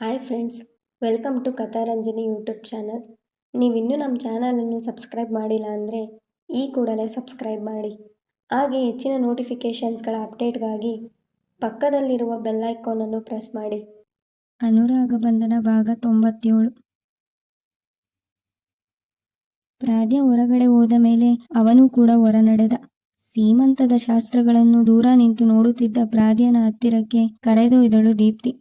Hi friends, welcome to Katharanjani YouTube channel. ನೀವಿನ್ನೂ ನಮ್ಮ ಚಾನಲನ್ನು ಸಬ್ಸ್ಕ್ರೈಬ್ ಮಾಡಿಲ್ಲ ಅಂದರೆ ಈ ಕೂಡಲೇ ಸಬ್ಸ್ಕ್ರೈಬ್ ಮಾಡಿ. ಹಾಗೆ ಹೆಚ್ಚಿನ ನೋಟಿಫಿಕೇಷನ್ಸ್ಗಳ ಅಪ್ಡೇಟ್ಗಾಗಿ ಪಕ್ಕದಲ್ಲಿರುವ ಬೆಲ್ ಐಕಾನನ್ನು ಪ್ರೆಸ್ ಮಾಡಿ. ಅನುರಾಗ ಬಂಧನ ಭಾಗ ತೊಂಬತ್ತೇಳು. ಪ್ರಾದ್ಯ ಹೊರಗಡೆ ಹೋದ ಮೇಲೆ ಅವನು ಕೂಡ ಹೊರ ನಡೆದ ಸೀಮಂತದ ಶಾಸ್ತ್ರಗಳನ್ನು ದೂರ ನಿಂತು ನೋಡುತ್ತಿದ್ದ ಪ್ರಾದ್ಯನ ಹತ್ತಿರಕ್ಕೆ ಕರೆದೊಯ್ದಳು ದೀಪ್ತಿ.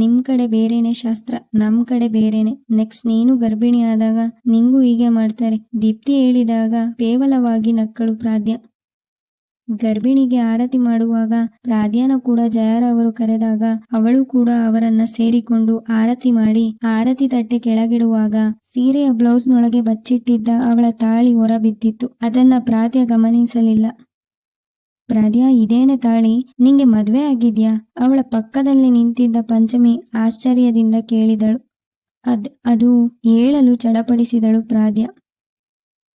ನಿಮ್ ಕಡೆ ಬೇರೆನೆ ಶಾಸ್ತ್ರ, ನಮ್ ಕಡೆ ಬೇರೆನೆ. ನೆಕ್ಸ್ಟ್ ನೀನು ಗರ್ಭಿಣಿ ಆದಾಗ ನಿಂಗೂ ಹೀಗೆ ಮಾಡ್ತಾರೆ. ದೀಪ್ತಿ ಹೇಳಿದಾಗ ಕೇವಲವಾಗಿ ನಕ್ಕಳು ಪ್ರಾದ್ಯ. ಗರ್ಭಿಣಿಗೆ ಆರತಿ ಮಾಡುವಾಗ ಪ್ರಾಧ್ಯಾನ ಕೂಡ ಜಯರವರು ಕರೆದಾಗ ಅವಳು ಕೂಡ ಅವರನ್ನ ಸೇರಿಕೊಂಡು ಆರತಿ ಮಾಡಿ ಆರತಿ ತಟ್ಟೆ ಕೆಳಗಿಡುವಾಗ ಸೀರೆಯ ಬ್ಲೌಸ್ನೊಳಗೆ ಬಚ್ಚಿಟ್ಟಿದ್ದ ಅವಳ ತಾಳಿ ಹೊರಬಿದ್ದಿತ್ತು. ಅದನ್ನ ಪ್ರಾದ್ಯ ಗಮನಿಸಲಿಲ್ಲ. ಪ್ರಾದ್ಯ ಇದೇನೆ ತಾಳಿ? ನಿಂಗೆ ಮದ್ವೆ ಆಗಿದ್ಯಾ? ಅವಳ ಪಕ್ಕದಲ್ಲಿ ನಿಂತಿದ್ದ ಪಂಚಮಿ ಆಶ್ಚರ್ಯದಿಂದ ಕೇಳಿದಳು. ಅದ್, ಅದು ಹೇಳಲು ಚಡಪಡಿಸಿದಳು ಪ್ರಾದ್ಯ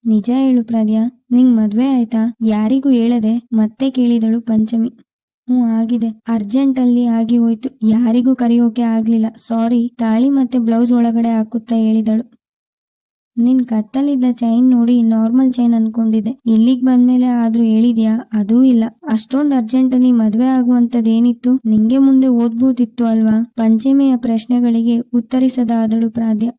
ನಿಜ ಹೇಳು ಪ್ರಾದ್ಯ ನಿಂಗ್ ಮದ್ವೆ ಆಯ್ತಾ? ಯಾರಿಗೂ ಹೇಳದೆ ಮತ್ತೆ ಕೇಳಿದಳು ಪಂಚಮಿ. ಹ್ಞೂ, ಆಗಿದೆ. ಅರ್ಜೆಂಟಲ್ಲಿ ಆಗಿ ಹೋಯ್ತು. ಯಾರಿಗೂ ಕರೆಯೋಕೆ ಆಗ್ಲಿಲ್ಲ. ಸಾರಿ, ತಾಳಿ ಮತ್ತೆ ಬ್ಲೌಸ್ ಒಳಗಡೆ ಹಾಕುತ್ತಾ ಹೇಳಿದಳು. ನಿನ್ ಕತ್ತಲಿದ್ದ ಚೈನ್ ನೋಡಿ ನಾರ್ಮಲ್ ಚೈನ್ ಅನ್ಕೊಂಡಿದ್ದೆ. ಇಲ್ಲಿಗ್ ಬಂದ್ಮೇಲೆ ಆದ್ರೂ ಹೇಳಿದ್ಯಾ? ಅದೂ ಇಲ್ಲ. ಅಷ್ಟೊಂದ್ ಅರ್ಜೆಂಟಲ್ಲಿ ಮದ್ವೆ ಆಗುವಂತದ್ದೇನಿತ್ತು ನಿಂಗೆ ಮುಂದೆ ಓದ್ಬೋದಿತ್ತು ಅಲ್ವಾ? ಪಂಚಮಿಯ ಪ್ರಶ್ನೆಗಳಿಗೆ ಉತ್ತರಿಸದಾದಳು ಪ್ರಾಧ್ಯ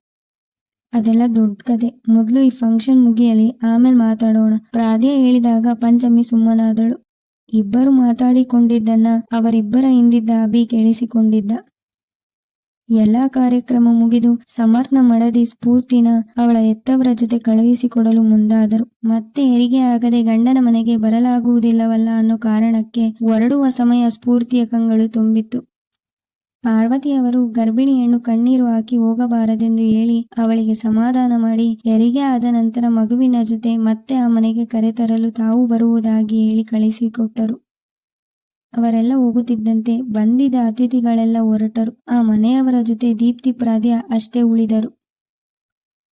ಅದೆಲ್ಲ ದೊಡ್ಡ ಕತೆ. ಮೊದ್ಲು ಈ ಫಂಕ್ಷನ್ ಮುಗಿಯಲಿ, ಆಮೇಲೆ ಮಾತಾಡೋಣ. ಪ್ರಾಧ್ಯ ಹೇಳಿದಾಗ ಪಂಚಮಿ ಸುಮ್ಮನಾದಳು. ಇಬ್ಬರು ಮಾತಾಡಿಕೊಂಡಿದ್ದನ್ನ ಅವರಿಬ್ಬರ ಹಿಂದಿದ್ದ ಅಭಿ ಕೇಳಿಸಿಕೊಂಡಿದ್ದ. ಎಲ್ಲಾ ಕಾರ್ಯಕ್ರಮ ಮುಗಿದು ಸಮರ್ಥನ ಮಡದಿ ಸ್ಫೂರ್ತಿನ ಅವಳ ಎತ್ತವರ ಜೊತೆ ಕಳುಹಿಸಿಕೊಡಲು ಮುಂದಾದರು. ಮತ್ತೆ ಹೆರಿಗೆ ಆಗದೆ ಗಂಡನ ಮನೆಗೆ ಬರಲಾಗುವುದಿಲ್ಲವಲ್ಲ ಅನ್ನೋ ಕಾರಣಕ್ಕೆ ಹೊರಡುವ ಸಮಯ ಸ್ಫೂರ್ತಿಯ ಕಂಗಳು ತುಂಬಿತ್ತು. ಪಾರ್ವತಿಯವರು ಗರ್ಭಿಣಿ ಹೆಣ್ಣು ಕಣ್ಣೀರು ಹಾಕಿ ಹೋಗಬಾರದೆಂದು ಹೇಳಿ ಅವಳಿಗೆ ಸಮಾಧಾನ ಮಾಡಿ ಹೆರಿಗೆ ಆದ ನಂತರ ಮಗುವಿನ ಜೊತೆ ಮತ್ತೆ ಆ ಮನೆಗೆ ಕರೆತರಲು ತಾವು ಬರುವುದಾಗಿ ಹೇಳಿ ಕಳಿಸಿಕೊಟ್ಟರು. ಅವರೆಲ್ಲ ಹೋಗುತ್ತಿದ್ದಂತೆ ಬಂದಿದ್ದ ಅತಿಥಿಗಳೆಲ್ಲ ಹೊರಟರು. ಆ ಮನೆಯವರ ಜೊತೆ ದೀಪ್ತಿ ಪ್ರಾದ್ಯ ಅಷ್ಟೇ ಉಳಿದರು.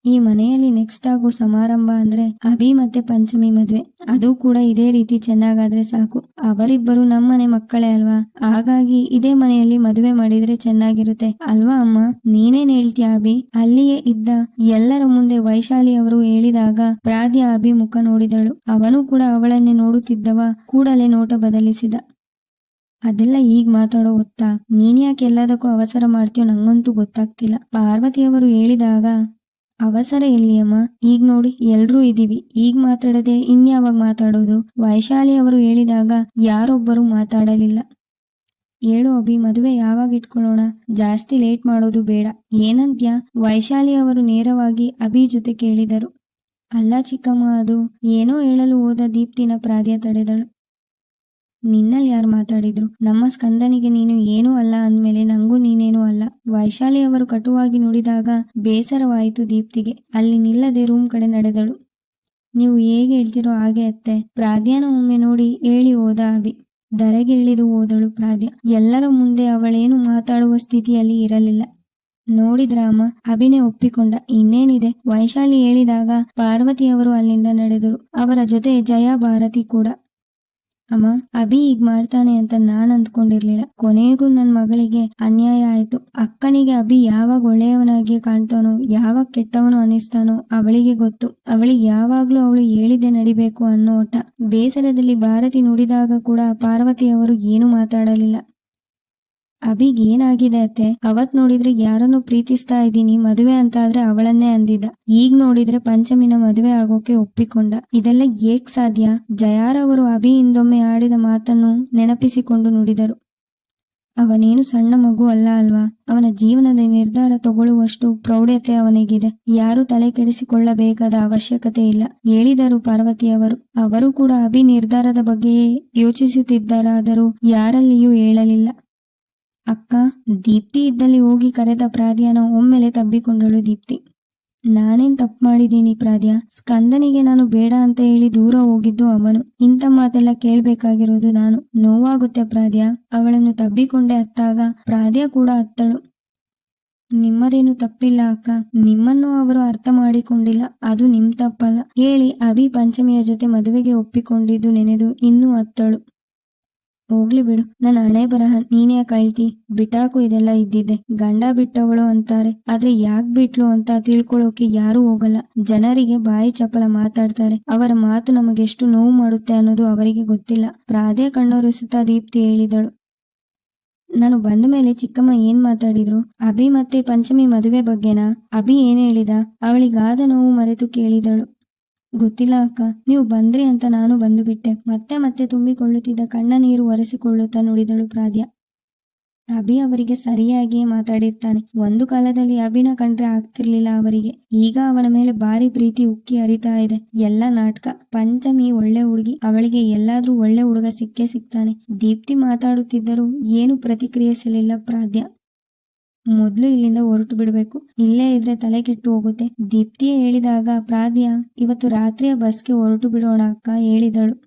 ಈ ಮನೆಯಲ್ಲಿ ನೆಕ್ಸ್ಟ್ ಆಗೋ ಸಮಾರಂಭ ಅಂದ್ರೆ ಅಭಿ ಮತ್ತೆ ಪಂಚಮಿ ಮದ್ವೆ. ಅದು ಕೂಡ ಇದೇ ರೀತಿ ಚೆನ್ನಾಗಾದ್ರೆ ಸಾಕು. ಅವರಿಬ್ಬರು ನಮ್ಮನೆ ಮಕ್ಕಳೇ ಅಲ್ವಾ? ಹಾಗಾಗಿ ಇದೇ ಮನೆಯಲ್ಲಿ ಮದುವೆ ಮಾಡಿದ್ರೆ ಚೆನ್ನಾಗಿರುತ್ತೆ. ಅಲ್ವಾ ಅಮ್ಮ? ನೀನೇನ್ ಹೇಳ್ತೀಯ ಅಭಿ? ಅಲ್ಲಿಯೇ ಇದ್ದ ಎಲ್ಲರ ಮುಂದೆ ವೈಶಾಲಿ ಅವರು ಹೇಳಿದಾಗ ಪ್ರಾದ್ಯ ಅಭಿ ಮುಖ ನೋಡಿದಳು. ಅವನು ಕೂಡ ಅವಳನ್ನೇ ನೋಡುತ್ತಿದ್ದವ, ಕೂಡಲೇ ನೋಟ ಬದಲಿಸಿದ. ಅದೆಲ್ಲ ಈಗ ಮಾತಾಡೋ ಗೊತ್ತಾ? ನೀನ್ ಯಾಕೆ ಎಲ್ಲದಕ್ಕೂ ಅವಸರ ಮಾಡ್ತೀಯೋ ನಂಗಂತೂ ಗೊತ್ತಾಗ್ತಿಲ್ಲ. ಪಾರ್ವತಿಯವರು ಹೇಳಿದಾಗ, ಅವಸರ ಎಲ್ಲಿ ಅಮ್ಮ ಈಗ ನೋಡಿ, ಎಲ್ರೂ ಇದೀವಿ ಈಗ ಮಾತಾಡದೆ ಇನ್ಯಾವಾಗ ಮಾತಾಡೋದು? ವೈಶಾಲಿ ಅವರು ಹೇಳಿದಾಗ, ಯಾರೊಬ್ಬರು ಮಾತಾಡಲಿಲ್ಲ. ಹೇಳು ಅಭಿ, ಮದುವೆ ಯಾವಾಗ ಇಟ್ಕೊಳ್ಳೋಣ? ಜಾಸ್ತಿ ಲೇಟ್ ಮಾಡೋದು ಬೇಡ. ಏನಂತ್ಯ? ವೈಶಾಲಿ ಅವರು ನೇರವಾಗಿ ಅಭಿ ಜೊತೆ ಕೇಳಿದರು. ಅಲ್ಲ ಚಿಕ್ಕಮ್ಮ, ಅದು ಏನೋ ಹೇಳಲು ಹೋದ ದೀಪ್ತಿನ ಪ್ರಾದ್ಯ ತಡೆದಳು. ನಿನ್ನಲ್ಲಿ ಯಾರು ಮಾತಾಡಿದ್ರು? ನಮ್ಮ ಸ್ಕಂದನಿಗೆ ನೀನು ಏನೂ ಅಲ್ಲ ಅಂದ್ಮೇಲೆ ನಂಗೂ ನೀನೇನೂ ಅಲ್ಲ. ವೈಶಾಲಿ ಅವರು ಕಟುವಾಗಿ ನುಡಿದಾಗ ಬೇಸರವಾಯಿತು ದೀಪ್ತಿಗೆ. ಅಲ್ಲಿ ನಿಲ್ಲದೆ ರೂಮ್ ಕಡೆ ನಡೆದಳು. ನೀವು ಹೇಗೆ ಹೇಳ್ತಿರೋ ಹಾಗೆ ಅತ್ತೆ. ಪ್ರಾಧ್ಯಾನ ಒಮ್ಮೆ ನೋಡಿ ಹೇಳಿ ಹೋದ ಅಭಿ. ಧರೆಗೆ ಇಳಿದು ಹೋದಳು ಪ್ರಾದ್ಯ ಎಲ್ಲರ ಮುಂದೆ ಅವಳೇನು ಮಾತಾಡುವ ಸ್ಥಿತಿಯಲ್ಲಿ ಇರಲಿಲ್ಲ. ನೋಡಿದ್ರಾಮ ಅಭಿನೇ ಒಪ್ಪಿಕೊಂಡ. ಇನ್ನೇನಿದೆ? ವೈಶಾಲಿ ಹೇಳಿದಾಗ ಪಾರ್ವತಿಯವರು ಅಲ್ಲಿಂದ ನಡೆದರು. ಅವರ ಜೊತೆ ಜಯ ಭಾರತಿ ಕೂಡ. ಅಮ್ಮ, ಅಭಿ ಈಗ ಮಾಡ್ತಾನೆ ಅಂತ ನಾನ್ ಅಂದ್ಕೊಂಡಿರ್ಲಿಲ್ಲ. ಕೊನೆಗೂ ನನ್ ಮಗಳಿಗೆ ಅನ್ಯಾಯ ಆಯ್ತು. ಅಕ್ಕನಿಗೆ ಅಭಿ ಯಾವಾಗ ಒಳ್ಳೆಯವನಾಗಿ ಕಾಣ್ತಾನೋ, ಯಾವಾಗ ಕೆಟ್ಟವನು ಅನಿಸ್ತಾನೋ ಅವಳಿಗೆ ಗೊತ್ತು. ಅವಳಿಗೆ ಯಾವಾಗ್ಲೂ ಅವಳು ಹೇಳಿದೆ ನಡಿಬೇಕು ಅನ್ನೋ ಓಟ ಬೇಸರದಲ್ಲಿ ಭಾರತಿ ನುಡಿದಾಗ ಕೂಡ ಪಾರ್ವತಿ ಅವರು ಏನು ಮಾತಾಡಲಿಲ್ಲ. ಅಭಿಗ್ ಏನಾಗಿದೆ ಅತ್ತೆ? ಅವತ್ ನೋಡಿದ್ರೆ ಯಾರನ್ನು ಪ್ರೀತಿಸ್ತಾ ಇದ್ದೀನಿ, ಮದುವೆ ಅಂತ ಆದ್ರೆ ಅವಳನ್ನೇ ಅಂದಿದ್ದ. ಈಗ ನೋಡಿದ್ರೆ ಪಂಚಮಿನ ಮದುವೆ ಆಗೋಕೆ ಒಪ್ಪಿಕೊಂಡ. ಇದೆಲ್ಲ ಏಕ್ ಸಾಧ್ಯ? ಜಯಾರವರು ಅಭಿ ಹಿಂದೊಮ್ಮೆ ಆಡಿದ ಮಾತನ್ನು ನೆನಪಿಸಿಕೊಂಡು ನುಡಿದರು. ಅವನೇನು ಸಣ್ಣ ಮಗು ಅಲ್ಲ ಅಲ್ವಾ? ಅವನ ಜೀವನದ ನಿರ್ಧಾರ ತಗೊಳ್ಳುವಷ್ಟು ಪ್ರೌಢತೆ ಅವನಿಗಿದೆ. ಯಾರು ತಲೆ ಕೆಡಿಸಿಕೊಳ್ಳಬೇಕಾದ ಅವಶ್ಯಕತೆ ಇಲ್ಲ. ಹೇಳಿದರು ಪಾರ್ವತಿಯವರು ಅವರು ಕೂಡ ಅಭಿ ನಿರ್ಧಾರದ ಬಗ್ಗೆಯೇ ಯೋಚಿಸುತ್ತಿದ್ದರಾದರೂ ಯಾರಲ್ಲಿಯೂ ಹೇಳಲಿಲ್ಲ. ಅಕ್ಕ, ದೀಪ್ತಿ ಇದ್ದಲ್ಲಿ ಹೋಗಿ ಕರೆದ ಪ್ರಾದ್ಯಾನ ಒಮ್ಮೆಲೆ ತಬ್ಬಿಕೊಂಡಳು ದೀಪ್ತಿ. ನಾನೇನ್ ತಪ್ಪು ಮಾಡಿದ್ದೀನಿ ಪ್ರಾದ್ಯ? ಸ್ಕಂದನಿಗೆ ನಾನು ಬೇಡ ಅಂತ ಹೇಳಿ ದೂರ ಹೋಗಿದ್ದು ಅವನು. ಇಂಥ ಮಾತೆಲ್ಲ ಕೇಳ್ಬೇಕಾಗಿರೋದು ನಾನು. ನೋವಾಗುತ್ತೆ ಪ್ರಾದ್ಯ. ಅವಳನ್ನು ತಬ್ಬಿಕೊಂಡೆ ಅತ್ತಾಗ ಪ್ರಾದ್ಯ ಕೂಡ ಅತ್ತಳು. ನಿಮ್ಮದೇನು ತಪ್ಪಿಲ್ಲ ಅಕ್ಕ. ನಿಮ್ಮನ್ನು ಅವರು ಅರ್ಥ ಮಾಡಿಕೊಂಡಿಲ್ಲ. ಅದು ನಿಮ್ ತಪ್ಪಲ್ಲ. ಹೇಳಿ ಅಭಿ ಪಂಚಮಿಯ ಜೊತೆ ಮದುವೆಗೆ ಒಪ್ಪಿಕೊಂಡಿದ್ದು ನೆನೆದು ಇನ್ನೂ ಹತ್ತಳು ಹೋಗ್ಲಿ ಬಿಡು. ನನ್ನ ಹಣೆ ಬರಹ, ನೀನೇ ಕಳ್ತಿ ಬಿಟಾಕು ಇದೆಲ್ಲ ಇದ್ದಿದ್ದೆ. ಗಂಡ ಬಿಟ್ಟವಳು ಅಂತಾರೆ. ಆದ್ರೆ ಯಾಕ್ ಬಿಟ್ಲು ಅಂತ ತಿಳ್ಕೊಳ್ಳೋಕೆ ಯಾರು ಹೋಗಲ್ಲ. ಜನರಿಗೆ ಬಾಯಿ ಚಪಲ ಮಾತಾಡ್ತಾರೆ. ಅವರ ಮಾತು ನಮಗೆಷ್ಟು ನೋವು ಮಾಡುತ್ತೆ ಅನ್ನೋದು ಅವರಿಗೆ ಗೊತ್ತಿಲ್ಲ. ಪ್ರಾದೆ ಸುತ್ತ ದೀಪ್ತಿ ಹೇಳಿದಳು. ನಾನು ಬಂದ ಮೇಲೆ ಚಿಕ್ಕಮ್ಮ ಏನ್ ಮಾತಾಡಿದ್ರು? ಅಭಿ ಮತ್ತೆ ಪಂಚಮಿ ಮದುವೆ ಬಗ್ಗೆನಾ? ಅಭಿ ಏನ್ ಹೇಳಿದ? ಅವಳಿಗಾದ ನೋವು ಮರೆತು ಕೇಳಿದಳು. ಗೊತ್ತಿಲ್ಲ ಅಕ್ಕ. ನೀವು ಬಂದ್ರಿ ಅಂತ ನಾನು ಬಂದು ಬಿಟ್ಟೆ ಮತ್ತೆ ಮತ್ತೆ ತುಂಬಿಕೊಳ್ಳುತ್ತಿದ್ದ ಕಣ್ಣ ನೀರು ಒರೆಸಿಕೊಳ್ಳುತ್ತಾ ನುಡಿದಳು ಪ್ರಾದ್ಯ. ಅಭಿ ಅವರಿಗೆ ಸರಿಯಾಗಿಯೇ ಮಾತಾಡಿರ್ತಾನೆ. ಒಂದು ಕಾಲದಲ್ಲಿ ಅಭಿನ ಕಂಡ್ರೆ ಆಗ್ತಿರ್ಲಿಲ್ಲ ಅವರಿಗೆ. ಈಗ ಅವನ ಮೇಲೆ ಭಾರಿ ಪ್ರೀತಿ ಉಕ್ಕಿ ಹರಿತಾ ಇದೆ. ಎಲ್ಲ ನಾಟಕ, ಪಂಚಮಿ, ಒಳ್ಳೆ ಹುಡುಗಿ, ಅವಳಿಗೆ ಎಲ್ಲಾದ್ರೂ ಒಳ್ಳೆ ಹುಡುಗ ಸಿಕ್ಕೇ ಸಿಗ್ತಾನೆ ದೀಪ್ತಿ ಮಾತಾಡುತ್ತಿದ್ದರೂ ಏನು ಪ್ರತಿಕ್ರಿಯಿಸಲಿಲ್ಲ ಪ್ರಾದ್ಯ. ಮೊದ್ಲು ಇಲ್ಲಿಂದ ಹೊರಟು ಬಿಡಬೇಕು. ಇಲ್ಲೇ ಇದ್ರೆ ತಲೆ ಕೆಟ್ಟು ಹೋಗುತ್ತೆ. ದೀಪ್ತಿಯ ಹೇಳಿದಾಗ, ಪ್ರಾದ್ಯ, ಇವತ್ತು ರಾತ್ರಿಯ ಬಸ್ಗೆ ಹೊರಟು ಬಿಡೋಣ ಅಕ್ಕ, ಹೇಳಿದಳು.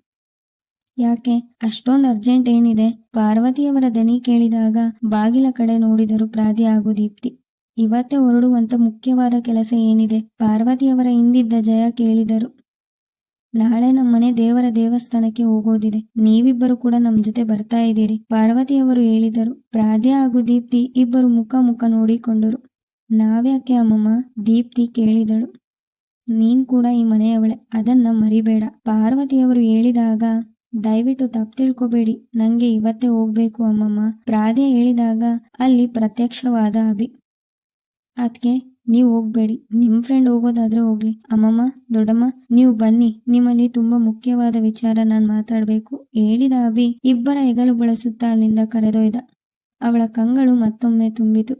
ಯಾಕೆ? ಅಷ್ಟೊಂದು ಅರ್ಜೆಂಟ್ ಏನಿದೆ? ಪಾರ್ವತಿಯವರ ದನಿ ಕೇಳಿದಾಗ ಬಾಗಿಲ ಕಡೆ ನೋಡಿದರು ಪ್ರಾದಿ ಹಾಗೂ ದೀಪ್ತಿ. ಇವತ್ತೇ ಹೊರಡುವಂತ ಮುಖ್ಯವಾದ ಕೆಲಸ ಏನಿದೆ? ಪಾರ್ವತಿಯವರ ಹಿಂದಿದ್ದ ಜಯ ಕೇಳಿದರು. ನಾಳೆ ನಮ್ಮನೆ ದೇವರ ದೇವಸ್ಥಾನಕ್ಕೆ ಹೋಗೋದಿದೆ. ನೀವಿಬ್ಬರು ಕೂಡ ನಮ್ ಜೊತೆ ಬರ್ತಾ ಇದ್ದೀರಿ. ಪಾರ್ವತಿಯವರು ಹೇಳಿದರು, ಪ್ರಾಧ್ಯ ಹಾಗೂ ದೀಪ್ತಿ ಇಬ್ಬರು ಮುಖ ಮುಖ ನೋಡಿಕೊಂಡರು. ನಾವ್ಯಾಕೆ ಅಮ್ಮಮ್ಮ? ದೀಪ್ತಿ ಕೇಳಿದಳು, ನೀನ್ ಕೂಡ ಈ ಮನೆಯವಳೆ, ಅದನ್ನ ಮರಿಬೇಡ. ಪಾರ್ವತಿಯವರು ಹೇಳಿದಾಗ, ದಯವಿಟ್ಟು ತಪ್ಪು ತಿಳ್ಕೊಬೇಡಿ, ನಂಗೆ ಇವತ್ತೇ ಹೋಗ್ಬೇಕು ಅಮ್ಮಮ್ಮ. ಪ್ರಾಧ್ಯ ಹೇಳಿದಾಗ, ಅಲ್ಲಿ ಪ್ರತ್ಯಕ್ಷವಾದ ಅಭಿ, ಅದ್ಕೆ ನೀವು ಹೋಗ್ಬೇಡಿ. ನಿಮ್ ಫ್ರೆಂಡ್ ಹೋಗೋದಾದ್ರೆ ಹೋಗ್ಲಿ. ಅಮ್ಮಮ್ಮ, ದೊಡ್ಡಮ್ಮ, ನೀವು ಬನ್ನಿ. ನಿಮ್ಮಲ್ಲಿ ತುಂಬಾ ಮುಖ್ಯವಾದ ವಿಚಾರ ನಾನ್ ಮಾತಾಡ್ಬೇಕು. ಹೇಳಿದ ಅಭಿ ಇಬ್ಬರ ಹೆಗಲು ಬಳಸುತ್ತಾ ಅಲ್ಲಿಂದ ಕರೆದೊಯ್ದ. ಅವಳ ಕಂಗಳು ಮತ್ತೊಮ್ಮೆ ತುಂಬಿತು.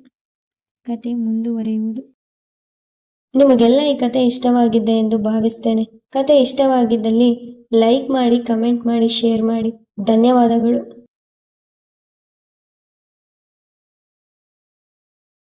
ಕತೆ ಮುಂದುವರಿಯುವುದು. ನಿಮಗೆಲ್ಲ ಈ ಕತೆ ಇಷ್ಟವಾಗಿದೆ ಎಂದು ಭಾವಿಸ್ತೇನೆ. ಕತೆ ಇಷ್ಟವಾಗಿದ್ದಲ್ಲಿ ಲೈಕ್ ಮಾಡಿ, ಕಮೆಂಟ್ ಮಾಡಿ, ಶೇರ್ ಮಾಡಿ. ಧನ್ಯವಾದಗಳು.